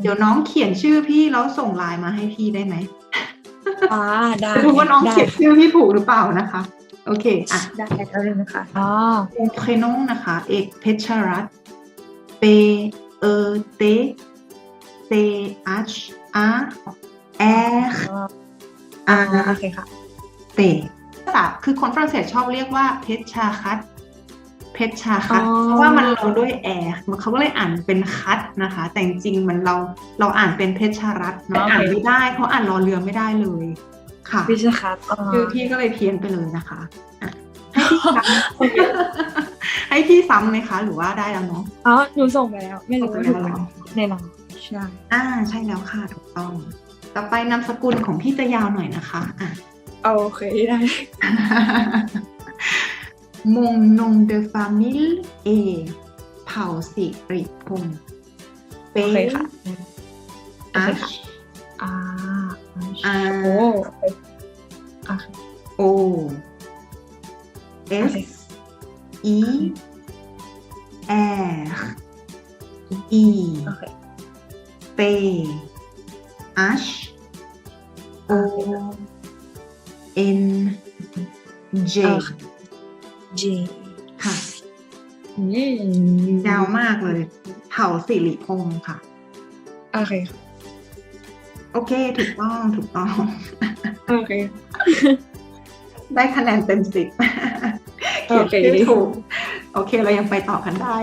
เดี๋ยวน้องเขียนชื่อพี่แล้วส่งไลน์มาให้พี่ได้ไหมอ่าได้จะดูว่าน้องได้เขียนชื่อพี่ถูกหรือเปล่านะคะ โอเคอะได้แล้วเลยนะคะอ๋อ Mon prénom นะคะ เอกเพชรรัตน์ P E T C H A R อ่า R โอเคค่ะ T แต่คือคนฝรั่งเศสชอบเรียกว่าเพชรชาคัต เพชรชาคัตอ๋อเพราะว่ามันลงด้วยแอร์เขาก็เลยอ่านเป็นคัตนะคะ แต่จริงๆมันเราเราอ่านเป็นเพชรชารัตน์เนาะอ่านไม่ได้เพราะอ่านรอเรือไม่ได้เลย ค่ะวิชาครับอ๋อคือพี่ก็เลยเพี้ยนไปเลยนะคะอะให้พี่ซ้ำให้พี่ซ้ำไหมคะ หรือว่าได้แล้วเนาะอ๋อหนูส่งไปแล้ว ไม่รู้ส่งว่าไปถูกแล้วไหมเหรอแน่นอนใช่อ่าใช่แล้วค่ะถูกต้อง ต่อไปนามสกุลของพี่จะยาวหน่อยนะคะอะโอเคได้ Mon nom de famille est เผ่าสิริพงศ์เปโอเคค่ะ H อ่า R โอ้โอเค O S E R E โอเค P H O N J โอเค G ค่ะอืมยาวมากเลย เผ่าสิริพงศ์ค่ะ โอเคค่ะโอเค ถูกต้อง ถูกต้อง โอเค ได้คะแนนเต็มสิบเขียนโอเคชื่อถูก โอเค เรายังไปต่อกันได้